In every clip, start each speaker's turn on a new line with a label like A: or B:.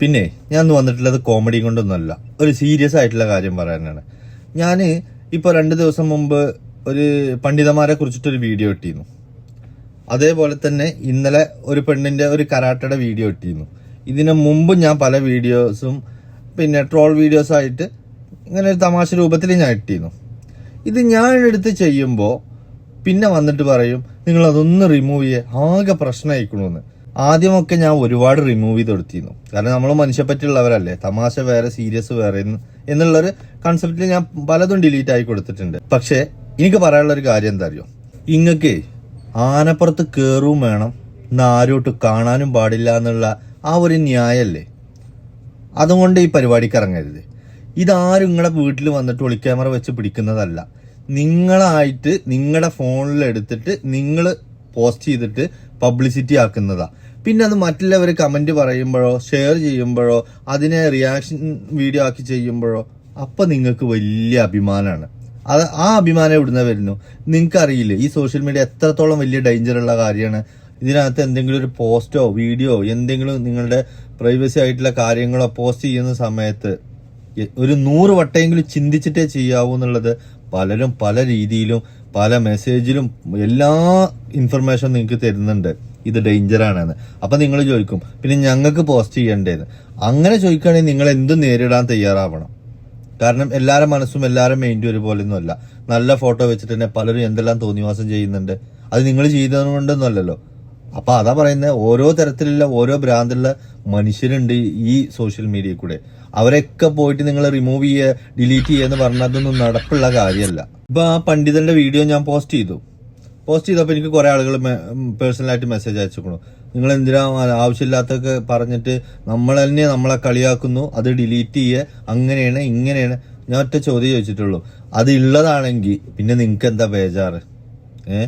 A: പിന്നെ ഞാൻ വന്നിട്ടുള്ളത് കോമഡി കൊണ്ടൊന്നുമല്ല. ഒരു സീരിയസ് ആയിട്ടുള്ള കാര്യം പറയാനാണ്. ഞാൻ ഇപ്പോൾ രണ്ട് ദിവസം മുമ്പ് ഒരു പണ്ഡിതന്മാരെ കുറിച്ചിട്ടൊരു വീഡിയോ ഇട്ടിരുന്നു. അതേപോലെ തന്നെ ഇന്നലെ ഒരു പെണ്ണിന്റെ ഒരു കരാട്ടയുടെ വീഡിയോ ഇട്ടിരുന്നു. ഇതിനു മുമ്പ് ഞാൻ പല വീഡിയോസും പിന്നെ ട്രോൾ വീഡിയോസായിട്ട് ഇങ്ങനെ ഒരു തമാശ രൂപത്തിൽ ഞാൻ ഇട്ടിരുന്നു. ഇത് ഞാൻ എടുത്ത് ചെയ്യുമ്പോൾ പിന്നെ വന്നിട്ട് പറയും നിങ്ങളതൊന്ന് റിമൂവ് ചെയ്യുക ആകെ പ്രശ്നമായിക്കണമെന്ന് ആദ്യമൊക്കെ ഞാൻ ഒരുപാട് റിമൂവ് ചെയ്ത് കൊടുത്തിരുന്നു കാരണം നമ്മൾ മനുഷ്യപ്പറ്റുള്ളവരല്ലേ തമാശ വേറെ സീരിയസ് വേറെ എന്നുള്ളൊരു കൺസെപ്റ്റിൽ ഞാൻ പലതും ഡിലീറ്റ് ആയി കൊടുത്തിട്ടുണ്ട്. പക്ഷേ എനിക്ക് പറയാനുള്ള ഒരു കാര്യം എന്താ അറിയോ? ഇങ്ങക്ക് ആനപ്പുറത്ത് കയറും വേണം എന്നാരോട്ട് കാണാനും പാടില്ല എന്നുള്ള ആ ഒരു ന്യായല്ലേ? അതുകൊണ്ട് ഈ പരിപാടിക്ക് ഇറങ്ങരുത്. ഇതാരും നിങ്ങളുടെ വീട്ടിൽ വന്നിട്ട് ഒളിക്യാമറ വെച്ച് പിടിക്കുന്നതല്ല. നിങ്ങളായിട്ട് നിങ്ങളുടെ ഫോണിൽ എടുത്തിട്ട് നിങ്ങൾ പോസ്റ്റ് ചെയ്തിട്ട് പബ്ലിസിറ്റി ആക്കുന്നതാ. പിന്നെ അത് മറ്റുള്ളവർ കമന്റ് പറയുമ്പോഴോ ഷെയർ ചെയ്യുമ്പോഴോ അതിനെ റിയാക്ഷൻ വീഡിയോ ആക്കി ചെയ്യുമ്പോഴോ അപ്പം നിങ്ങൾക്ക് വലിയ അഭിമാനമാണ് അത് ആ അഭിമാനം എവിടുന്ന വരുന്നു? നിങ്ങൾക്ക് അറിയില്ലേ ഈ സോഷ്യൽ മീഡിയ എത്രത്തോളം വലിയ ഡേഞ്ചറുള്ള കാര്യമാണ്. ഇതിനകത്ത് എന്തെങ്കിലും ഒരു പോസ്റ്റോ വീഡിയോ എന്തെങ്കിലും നിങ്ങളുടെ പ്രൈവസി ആയിട്ടുള്ള കാര്യങ്ങളോ പോസ്റ്റ് ചെയ്യുന്ന സമയത്ത് ഒരു നൂറ് വട്ടമെങ്കിലും ചിന്തിച്ചിട്ടേ ചെയ്യാവൂ എന്നുള്ളത് പലരും പല രീതിയിലും പല മെസ്സേജിലും എല്ലാ ഇൻഫർമേഷൻ നിങ്ങൾക്ക് തരുന്നുണ്ട്. ഇത് ഡേഞ്ചറാണെന്ന് അപ്പൊ നിങ്ങൾ ചോദിക്കും പിന്നെ ഞങ്ങൾക്ക് പോസ്റ്റ് ചെയ്യണ്ടേന്ന്? അങ്ങനെ ചോദിക്കുകയാണെങ്കിൽ നിങ്ങൾ എന്തും നേരിടാൻ തയ്യാറാവണം? കാരണം എല്ലാവരും മനസ്സും എല്ലാവരും മൈൻഡും ഒരുപോലെ ഒന്നുമല്ല നല്ല ഫോട്ടോ വെച്ചിട്ട് തന്നെ പലരും എന്തെല്ലാം തോന്നിവാസം ചെയ്യുന്നുണ്ട്. അത് നിങ്ങൾ ചെയ്തതുകൊണ്ടൊന്നുമല്ലല്ലോ അപ്പൊ അതാ പറയുന്നത് ഓരോ തരത്തിലുള്ള ഓരോ ഭ്രാന്തിലുള്ള മനുഷ്യരുണ്ട് ഈ സോഷ്യൽ മീഡിയയിൽ കൂടെ. അവരൊക്കെ പോയിട്ട് നിങ്ങൾ റിമൂവ് ചെയ്യുക ഡിലീറ്റ് ചെയ്യുക എന്ന് പറഞ്ഞാൽ അതൊന്നും നടപ്പുള്ള കാര്യമല്ല. ഇപ്പൊ ആ പണ്ഡിതന്റെ വീഡിയോ ഞാൻ പോസ്റ്റ് ചെയ്തു. പോസ്റ്റ് ചെയ്തപ്പോൾ എനിക്ക് കുറെ ആളുകൾ പേഴ്സണലായിട്ട് മെസ്സേജ് അയച്ചിരിക്കണു നിങ്ങൾ എന്തിനാ ആവശ്യമില്ലാത്തൊക്കെ പറഞ്ഞിട്ട് നമ്മൾ തന്നെ നമ്മളെ കളിയാക്കുന്നു അത് ഡിലീറ്റ് ചെയ്യുക അങ്ങനെയാണ് ഇങ്ങനെയാണ്? ഞാൻ ഒറ്റ ചോദ്യം ചോദിച്ചിട്ടുള്ളൂ. അത് ഉള്ളതാണെങ്കിൽ പിന്നെ നിങ്ങൾക്ക് എന്താ ബേജാറ്? ഏ?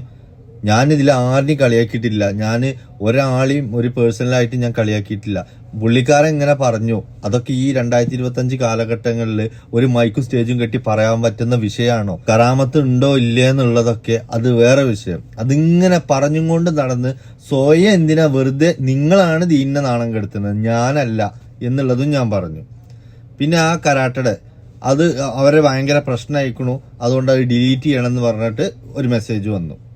A: ഞാനിതിൽ ആരെയും കളിയാക്കിയിട്ടില്ല. ഞാൻ ഒരാളെയും ഒരു പേഴ്സണലായിട്ട് ഞാൻ കളിയാക്കിയിട്ടില്ല. പുള്ളിക്കാരൻ ഇങ്ങനെ പറഞ്ഞു അതൊക്കെ ഈ രണ്ടായിരത്തി ഇരുപത്തഞ്ച് കാലഘട്ടങ്ങളിൽ ഒരു മൈക്കും സ്റ്റേജും കെട്ടി പറയാൻ പറ്റുന്ന വിഷയമാണോ? കറാമത്ത് ഉണ്ടോ ഇല്ലേ എന്നുള്ളതൊക്കെ അത് വേറെ വിഷയം. അതിങ്ങനെ പറഞ്ഞും കൊണ്ട് നടന്ന് സ്വയം എന്തിനാ വെറുതെ നിങ്ങളാണ് ദീനിനെ നാണം കെടുത്തുന്നത്? ഞാനല്ല എന്നുള്ളതും ഞാൻ പറഞ്ഞു. പിന്നെ ആ കരാട്ടയുടെ അത് അവരെ ഭയങ്കര പ്രശ്നമായിക്കണു. അതുകൊണ്ട് അത് ഡിലീറ്റ് ചെയ്യണം എന്ന് പറഞ്ഞിട്ട് ഒരു മെസ്സേജ് വന്നു.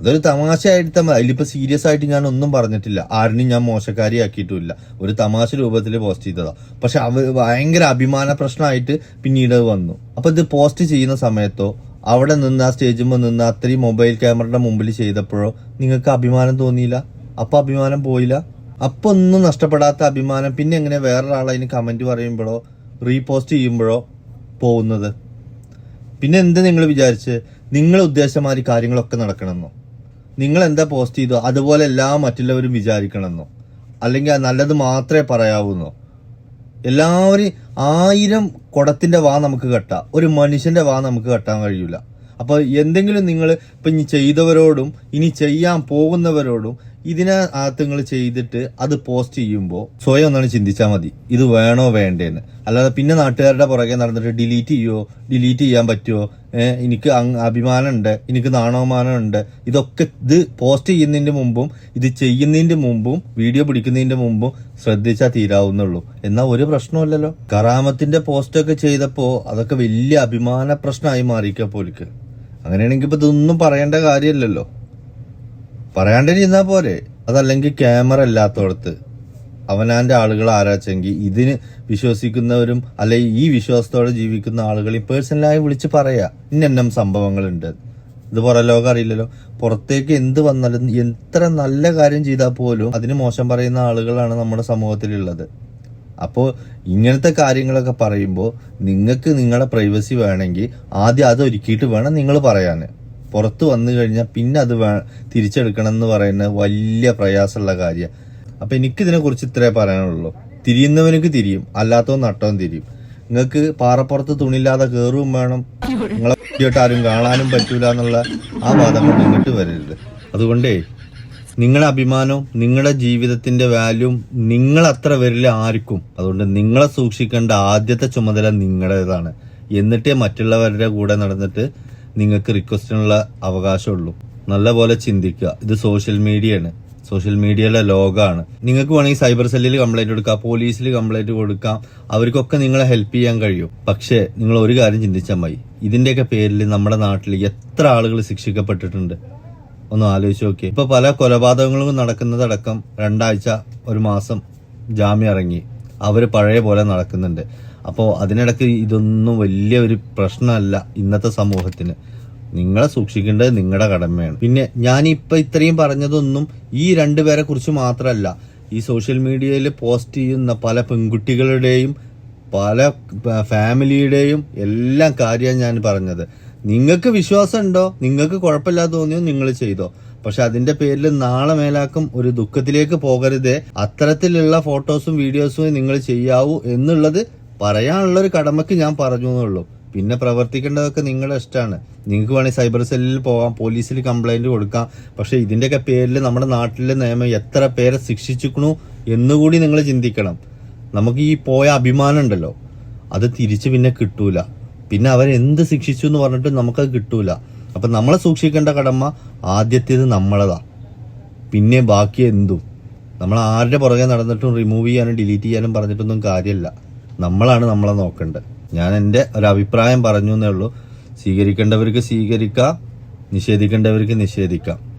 A: അതൊരു തമാശയായിട്ട് അതിലിപ്പോ സീരിയസ് ആയിട്ട് ഞാൻ ഒന്നും പറഞ്ഞിട്ടില്ല. ആരിനും ഞാൻ മോശക്കാരിയാക്കിയിട്ടുമില്ല ഒരു തമാശ രൂപത്തിൽ പോസ്റ്റ് ചെയ്തതാ. പക്ഷെ അവർ ഭയങ്കര അഭിമാന പ്രശ്നമായിട്ട് പിന്നീട് വന്നു. അപ്പൊ ഇത് പോസ്റ്റ് ചെയ്യുന്ന സമയത്തോ അവിടെ നിന്ന് ആ സ്റ്റേജിൽ നിന്ന് അത്രയും മൊബൈൽ ക്യാമറയുടെ മുമ്പിൽ ചെയ്തപ്പോഴോ നിങ്ങൾക്ക് അഭിമാനം തോന്നിയില്ല? അപ്പൊ അഭിമാനം പോയില്ല? അപ്പൊ ഒന്നും നഷ്ടപ്പെടാത്ത അഭിമാനം. പിന്നെ എങ്ങനെ വേറൊരാളതിന് കമന്റ് പറയുമ്പോഴോ റീപോസ്റ്റ് ചെയ്യുമ്പോഴോ പോകുന്നത്? പിന്നെ എന്ത് നിങ്ങൾ വിചാരിച്ച്? നിങ്ങൾ ഉദ്ദേശമാതിരി കാര്യങ്ങളൊക്കെ നടക്കണമെന്നോ? നിങ്ങൾ എന്താ പോസ്റ്റ് ചെയ്തോ അതുപോലെ എല്ലാ മറ്റുള്ളവരും വിചാരിക്കണമെന്നോ? അല്ലെങ്കിൽ നല്ലത് മാത്രമേ പറയാവുന്നോ? എല്ലാവരും ആയിരം കുടത്തിന്റെ വാ നമുക്ക് കെട്ടാം. ഒരു മനുഷ്യന്റെ വാ നമുക്ക് കെട്ടാൻ കഴിയൂല. അപ്പോൾ എന്തെങ്കിലും നിങ്ങൾ ഇപ്പൊ ഇനി ചെയ്തവരോടും ഇനി ചെയ്യാൻ പോകുന്നവരോടും ഇതിനെ അകത്ത് നിങ്ങൾ ചെയ്തിട്ട് അത് പോസ്റ്റ് ചെയ്യുമ്പോൾ സ്വയം ഒന്നാണ് ചിന്തിച്ചാൽ മതി. ഇത് വേണോ വേണ്ടേന്ന്. അല്ലാതെ പിന്നെ നാട്ടുകാരുടെ പുറകെ നടന്നിട്ട് ഡിലീറ്റ് ചെയ്യുമോ ഡിലീറ്റ് ചെയ്യാൻ പറ്റുമോ എനിക്ക് അഭിമാനമുണ്ട് എനിക്ക് നാണവമാനമുണ്ട് ഇതൊക്കെ ഇത് പോസ്റ്റ് ചെയ്യുന്നതിന്റെ മുമ്പും ഇത് ചെയ്യുന്നതിന്റെ മുമ്പും വീഡിയോ പിടിക്കുന്നതിന്റെ മുമ്പും ശ്രദ്ധിച്ചാൽ തീരാവുന്നുള്ളൂ. എന്നാൽ ഒരു പ്രശ്നമില്ലല്ലോ കറാമത്തിന്റെ പോസ്റ്റൊക്കെ ചെയ്തപ്പോ അതൊക്കെ വലിയ അഭിമാന പ്രശ്നമായി മാറിക്കപ്പോലിക്ക് അങ്ങനെയാണെങ്കിൽ ഇപ്പൊ ഇതൊന്നും പറയേണ്ട കാര്യമില്ലല്ലോ. പറയാണ്ടിരുന്നാ പോരെ. അതല്ലെങ്കിൽ ക്യാമറ ഇല്ലാത്തടത്ത് അവനാന്റെ ആളുകൾ ആരാച്ചെങ്കിൽ ഇതിന് വിശ്വസിക്കുന്നവരും അല്ലെ ഈ വിശ്വാസത്തോടെ ജീവിക്കുന്ന ആളുകളെയും പേഴ്സണലായി വിളിച്ച് പറയാ. ഇന്നെന്നം സംഭവങ്ങളുണ്ട്. ഇത് പുറം ലോകം അറിയില്ലല്ലോ. പുറത്തേക്ക് എന്ത് വന്നാലും എത്ര നല്ല കാര്യം ചെയ്താൽ പോലും അതിന് മോശം പറയുന്ന ആളുകളാണ് നമ്മുടെ സമൂഹത്തിലുള്ളത്. അപ്പോൾ ഇങ്ങനത്തെ കാര്യങ്ങളൊക്കെ പറയുമ്പോൾ നിങ്ങൾക്ക് നിങ്ങളുടെ പ്രൈവസി വേണമെങ്കിൽ ആദ്യം അത് ഒരുക്കിയിട്ട് വേണം നിങ്ങൾ പറയാൻ പുറത്ത് വന്നു കഴിഞ്ഞാൽ പിന്നെ അത് തിരിച്ചെടുക്കണം എന്ന് പറയുന്നത് വലിയ പ്രയാസമുള്ള കാര്യമാണ് അപ്പം എനിക്കിതിനെ കുറിച്ച് ഇത്രേ പറയാനുള്ളൂ. തിരിയുന്നവനക്ക് തിരിയും അല്ലാത്തവൻ നട്ടവൻ തിരിയും. നിങ്ങൾക്ക് പാറപ്പുറത്ത് തുണിയില്ലാതെ കയറും വേണം. നിങ്ങളെ കുട്ടിയോട്ട് ആരും കാണാനും പറ്റൂല എന്നുള്ള ആ വാദം കൊണ്ട് ഇങ്ങോട്ട് വരരുത്. അതുകൊണ്ടേ നിങ്ങളുടെ അഭിമാനവും നിങ്ങളുടെ ജീവിതത്തിന്റെ വാല്യൂം നിങ്ങൾ അത്ര വരില്ല ആർക്കും. അതുകൊണ്ട് നിങ്ങളെ സൂക്ഷിക്കേണ്ട ആദ്യത്തെ ചുമതല നിങ്ങളുടേതാണ്. എന്നിട്ടേ മറ്റുള്ളവരുടെ കൂടെ നടന്നിട്ട് നിങ്ങൾക്ക് റിക്വസ്റ്റിനുള്ള അവകാശമുള്ളൂ. നല്ലപോലെ ചിന്തിക്കുക. ഇത് സോഷ്യൽ മീഡിയയാണ് സോഷ്യൽ മീഡിയയിലെ ലോകമാണ് നിങ്ങൾക്ക് വേണമെങ്കിൽ സൈബർ സെല്ലിൽ കംപ്ലൈന്റ് കൊടുക്കാം പോലീസിൽ കംപ്ലൈന്റ് കൊടുക്കാം. അവർക്കൊക്കെ നിങ്ങളെ ഹെൽപ്പ് ചെയ്യാൻ കഴിയും. പക്ഷേ നിങ്ങൾ ഒരു കാര്യം ചിന്തിച്ചാൽ മതി. ഇതിന്റെയൊക്കെ പേരിൽ നമ്മുടെ നാട്ടിൽ എത്ര ആളുകൾ ശിക്ഷിക്കപ്പെട്ടിട്ടുണ്ട്? ഒന്ന് ആലോചിച്ച് നോക്കി ഇപ്പൊ പല കൊലപാതകങ്ങളും നടക്കുന്നതടക്കം രണ്ടാഴ്ച ഒരു മാസം ജാമ്യം ഇറങ്ങി. അവർ പഴയ പോലെ നടക്കുന്നുണ്ട്. അപ്പോൾ അതിനിടയ്ക്ക് ഇതൊന്നും വലിയ ഒരു പ്രശ്നമല്ല ഇന്നത്തെ സമൂഹത്തിന്. നിങ്ങളെ സൂക്ഷിക്കേണ്ടത് നിങ്ങളുടെ കടമയാണ്. പിന്നെ ഇപ്പൊ ഇത്രയും പറഞ്ഞതൊന്നും ഈ രണ്ടുപേരെ കുറിച്ച് മാത്രമല്ല ഈ സോഷ്യൽ മീഡിയയിൽ പോസ്റ്റ് ചെയ്യുന്ന പല പെൺകുട്ടികളുടെയും പല ഫാമിലിയുടെയും എല്ലാം കാര്യമാണ് ഞാൻ പറഞ്ഞത്. നിങ്ങൾക്ക് വിശ്വാസം ഉണ്ടോ നിങ്ങൾക്ക് കുഴപ്പമില്ലാതെ തോന്നിയോ? നിങ്ങൾ ചെയ്തോ. പക്ഷെ അതിന്റെ പേരിൽ നാളെ മേലാക്കും ഒരു ദുഃഖത്തിലേക്ക് പോകരുതേ. അത്തരത്തിലുള്ള ഫോട്ടോസും വീഡിയോസും നിങ്ങൾ ചെയ്യാവൂ എന്നുള്ളത് പറയാനുള്ള കടമയ്ക്ക് ഞാൻ പറഞ്ഞു എന്നുള്ളൂ പിന്നെ പ്രവർത്തിക്കേണ്ടതൊക്കെ നിങ്ങളുടെ ഇഷ്ടമാണ്. നിങ്ങൾക്ക് വേണമെങ്കിൽ സൈബർ സെല്ലിൽ പോകാം പോലീസിൽ കംപ്ലൈന്റ് കൊടുക്കാം. പക്ഷെ ഇതിന്റെയൊക്കെ പേരിൽ നമ്മുടെ നാട്ടിലെ നിയമം എത്ര പേരെ ശിക്ഷിച്ചിക്കണു എന്നുകൂടി നിങ്ങൾ ചിന്തിക്കണം. നമുക്ക് ഈ പോയ അഭിമാനം ഉണ്ടല്ലോ. അത് തിരിച്ച് പിന്നെ കിട്ടൂല. പിന്നെ അവരെന്ത് ശിക്ഷിച്ചു എന്ന് പറഞ്ഞിട്ട് നമുക്കത് കിട്ടൂല. അപ്പൊ നമ്മളെ സൂക്ഷിക്കേണ്ട കടമ ആദ്യത്തേത് നമ്മളതാ. പിന്നെ ബാക്കി എന്തും. നമ്മൾ ആരുടെ പുറകെ നടന്നിട്ടും റിമൂവ് ചെയ്യാനും ഡിലീറ്റ് ചെയ്യാനും പറഞ്ഞിട്ടൊന്നും കാര്യമില്ല നമ്മളാണ് നമ്മളെ നോക്കേണ്ടത്. ഞാൻ എന്റെ ഒരു അഭിപ്രായം പറഞ്ഞു എന്നേ ഉള്ളൂ. സ്വീകരിക്കേണ്ടവർക്ക് സ്വീകരിക്കാം നിഷേധിക്കേണ്ടവർക്ക് നിഷേധിക്കാം.